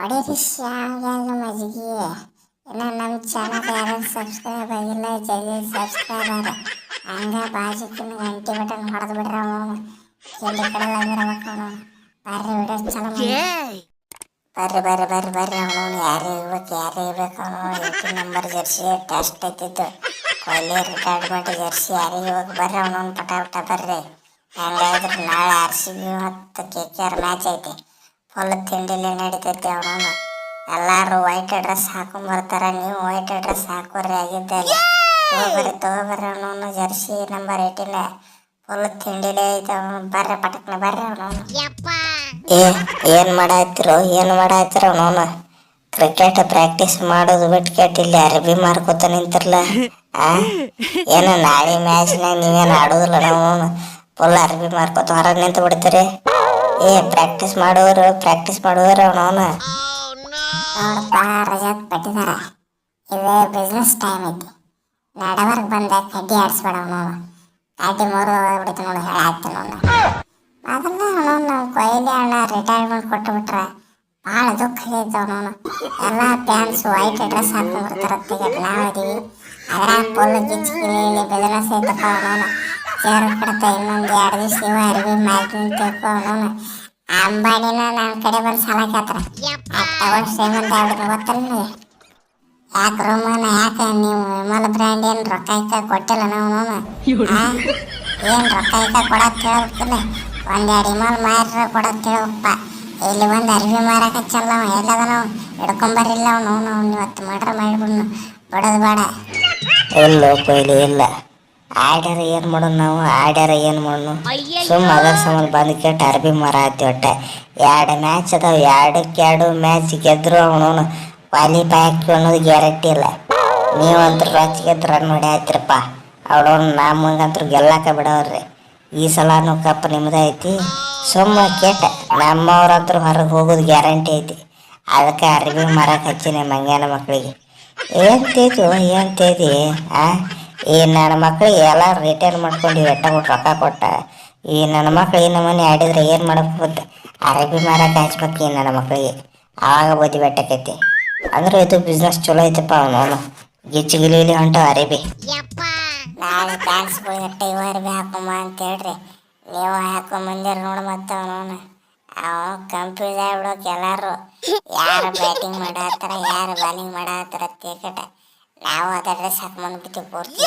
ಹೊಡೀರಿ ಶಾಗಲ್ಲ ಮಜ್ಜಿಗೆ ಇನ್ನು ನಮ್ಮ ಚಾನಲ್ ಯಾರು ಸಬ್ಸ್ಕ್ರೈಬ್ ಆಗಿಲ್ಲ ಜಲ್ದಿ ಸಬ್ಸ್ಕ್ರೈಬ್ ಆಗ ಹಂಗ ಬಾಜುಕಿನ ಗಂಟೆ ಬಟನ್ ಹೊಡೆದು ಬಿಡ್ರ ಅವನು. ಎಲ್ಲಿ ಕಡೆ ಆಗಿರ್ಬೇಕು ಅವನು ಬರ್ರಿ ವಿಡಿಯೋ ಚಲೋ ಮಾಡಿ ಬರ್ರಿ ಬರ್ರಿ ಬರ್ರಿ ಬರ್ರಿ ಅವನು ಯಾರು ಇರ್ಬೇಕು ಯಾರೇ ಇರ್ಬೇಕು ಅವನು. ಏಟಿ ನಂಬರ್ ಜರ್ಸಿ ಟೆಸ್ಟ್ ಐತಿತ್ತು. ಕೊಹ್ಲಿ ರಿಟೈರ್ಮೆಂಟ್ ಜರ್ಸಿ ಯಾರಿಗೆ ಇವಾಗ ಬರ್ರಿ ಅವನು ಪಟ ಪಟ ಬರ್ರಿ. ಹೆಂಗಾದ್ರೆ ನಾಳೆ ಆರ್ ಸಿ ಬಿ ಮತ್ತು ಕೆ ಕೆ ಆರ್ ಮ್ಯಾಚ್ ಐತಿ. ಫುಲ್ ತಿಂಡಿಲಿ ನಡೀತೈತಿ ಅವನ ಎಲ್ಲರೂ ವೈಟ್ ಡ್ರೆಸ್ ಬರ್ತಾರೆ. ನೀವು ವೈಟ್ ಡ್ರೆಸ್ ಹಾಕೋರಿ ಆಗಿದ್ದಲ್ಲಿ ತಗೋಬರ್ರಿ ತಗೋಬರ್ರಿ ಅವನು ಜರ್ಸಿ ನಂಬರ್ ಏಟಿನ ಫುಲ್ ತಿಂಡಿಲೇ ಐತೆ ಅವನು. ಬರ್ರಿ ಪಟಕ್ನ ಬರ್ರಿ ಅವನು ಏ ಏನು ಮಾಡಾಯ್ತಿರು ಏನು ಮಾಡಾತಿರ ಅವನು ಕ್ರಿಕೆಟ್ ಪ್ರಾಕ್ಟೀಸ್ ಮಾಡೋದು ಬಿಟ್ಟು ಕೆಟ್ಟ ಇಲ್ಲಿ ಅರಬಿ ಮಾರ್ಕೋತ ನಿಂತಿರ್ಲ. ಆ? ಏನು ನಾಳೆ ಮ್ಯಾಚ್ನಾಗ ನೀವೇನು ಆಡೋದಿಲ್ಲ ನಾವು ಫುಲ್ ಅರಬಿ ಮಾರ್ಕೋತ ಹೊರಗೆ ನಿಂತು ಬಿಡ್ತೀರಿ ಏ ಪ್ರಾಕ್ಟೀಸ್ ಮಾಡೋರು ಪ್ರಾಕ್ಟೀಸ್ ಮಾಡೋರು ಅವನವನ. ನೋಡಪ್ಪ ರಜಾತ್ ಪಟ್ಟಿದಾರ ಇದು ಬಿಸ್ನೆಸ್ ಟೈಮ್ ಐತಿ. ನಡವರ್ಗ್ ಬಂದ ಕಡ್ಡಿ ಆಡ್ಸ್ಬೇಡ ಅವನವ ಕಡ್ಡಿ ಮೂರು ಹೋಗ್ಬಿಡ್ತು ನೋಡಿ ಹೇಳಾಗ್ತೀನಿ ಅವನು. ಅದನ್ನ ಅವನು ನಾವು ಕೊಹ್ಲಿ ಅಣ್ಣ ರಿಟೈರ್ಮೆಂಟ್ ಕೊಟ್ಟು ಬಿಟ್ರೆ ಭಾಳ ದುಃಖ ಐತೆ ಅವನು ಎಲ್ಲ ಪ್ಯಾಂಟ್ಸ್ ವೈಟ್ ಡ್ರೆಸ್ ಹಾಕೊಂಡ್ಬಿಡ್ತಾರ ಟಿಕೆಟ್ ನಾವು ಅದೀವಿ ಅದ್ರಾಗ ಫುಲ್ ಗಿಚ್ಚಿ ಗಿಲಿ ಬಿಸ್ನೆಸ್ ಐತಪ್ಪ ಅವನು ಕಡತ ಇನ್ನೊಂದು ಎರಡು ದಿವಸ ಇವ ಅರಿವಿ ನಿಂತಿರ್ಕೊ ಅವನು ಅಂಬಾನಿನ ನನ್ನ ಕಡೆ ಬಂದು ಸಾಲ ಕೇಳ್ತಾರ. ತಗೊಂಡು ಶ್ರೀಮಂತ ಆಗ್ಬಿಟ್ಟು ಗೊತ್ತಲ್ಲ ಯಾಕೆ ರೋಮನ ಯಾಕೆ ನೀವು ವಿಮಲ್ ಬ್ರ್ಯಾಂಡ್ ಏನು ರೊಕ್ಕ ಇಕ್ಕ ಕೊಟ್ಟಿಲ್ಲ ನಾವು ಏನು ರೊಕ್ಕ ಇಕ್ಕ ಕೊಡಕ್ಕೆ ಹೇಳ್ಬೇಕಿಲ್ಲ ಒಂದೆರಡು ವಿಮಲ್ ಮಾರ ಕೊಡಕ್ಕೆ ಕೇಳಪ್ಪ ಇಲ್ಲಿ ಒಂದು ಅರ್ವಿ ಮಾರಕ್ಕೆ ಹಚ್ಚಲ್ಲ ಅವ ಎಲ್ಲದ ನಾವು? ಹಿಡ್ಕೊಂಬರಿಲ್ಲ ಅವನು ಅವ್ನು ಇವತ್ತು ಮಾಡ್ರೆ ಮಾಡಿಬಿಡ್ನು. ಬಿಡೋದು ಬೇಡ. ಇಲ್ಲ ಕೊಯ್ಲಿ ಇಲ್ಲ. ಆಡ್ಯಾರ ಏನು ಮಾಡೋಣ ನಾವು? ಆಡ್ಯಾರ ಏನು ಮಾಡೋಣ ಸುಮ್ಮ ಅದರ ಸಂಬಂಧ ಬಂದು ಕೇಟ್ ಅರ್ಬಿ ಮರ ಆತಿ ಒಟ್ಟೆ ಎರಡು ಮ್ಯಾಚ್ ಅದಾವ. ಎರಡಕ್ಕೆ ಎರಡು ಮ್ಯಾಚ್ ಗೆದ್ರು ಅವನು. ವಾಲಿ ಹಾಕಿ ಅನ್ನೋದು ಗ್ಯಾರಂಟಿ ಇಲ್ಲ. ನೀವಂತೂ ರಚ್ ಗೆದ್ ರನ್ ಮಾಡಿ ಆಯ್ತಿರಪ್ಪ. ಅವಳವ್ನು ನಮಗಂತೂ ಗೆಲ್ಲಕ ಬಿಡವ್ರಿ ಈ ಸಲನೂ ಕಪ್ ನಿಮ್ಮದೇ ಐತಿ. ಸುಮ್ಮ ಕೇಟ. ನಮ್ಮವ್ರಂತೂ ಹೊರಗೆ ಹೋಗೋದು ಗ್ಯಾರಂಟಿ ಐತಿ. ಅದಕ್ಕೆ ಅರ್ಬಿ ಮರಕ್ಕೆ ನಿಮ್ಮ ಮಂಗ್ಯಾನ ಮಕ್ಕಳಿಗೆ ಏನ್ ತೇಜು? ಏನ್ ತೇದಿ ಆ? ಈ ನನ್ನ ಮಕ್ಳಿಗೆ ಎಲ್ಲ ರಿಟೈರ್ ಮಾಡ್ಕೊಂಡು ಎಟ್ಟ ಕೊಟ್ಟು ರೊಕ್ಕ ಕೊಟ್ಟ. ಈ ನನ್ನ ಮಕ್ಳು ಈ ನಮ್ಮನೆ ಆಡಿದ್ರೆ ಏನು ಗೊತ್ತ ಅರಬಿ ಮಾರಕ್ಕೆ ಹಚ್ಬೇಕು ಈ ನನ್ನ ಮಕ್ಳಿಗೆ. ಆವಾಗ ಬುದ್ಧಿ ಬೆಟ್ಟಕೈತಿ. ಅಂದ್ರೆ ಇದು ಬಿಸ್ನೆಸ್ ಚಲೋ ಐತಪ್ಪ ಅವನು ಗಿಚ್ಚಿ ಗಿಲಿ ಹೊಂಟ ಅರೇಬಿ. ನಾಳೆ ಫ್ಯಾನ್ಸ್ಗಳು ಎಟ್ಟ ಇವ ಅರಬಿ ಹಾಕೊಂಬ ಅಂತ ಹೇಳ್ರಿ. ನೀವು ಹಾಕೊಂಬಂದಿರ ನೋಡು ಮತ್ತೆ ಅವನು ಅವ ಕನ್ಫ್ಯೂಸ್ ಆಗ್ಬಿಡೋಕೆ ಎಲ್ಲಾರು. ಯಾರು ಬ್ಯಾಟಿಂಗ್ ಮಾಡತ್ತಾರ ಯಾರು ಬಾಲಿಂಗ್ ಮಾಡತ್ತಾರ ಕ್ರಿಕೆಟ್ ನಾವು ಅದ ಡ್ರೆಸ್ ಹಾಕೊಂಬಂದ್ಬಿಟ್ಟು ಪೂರ್ತಿ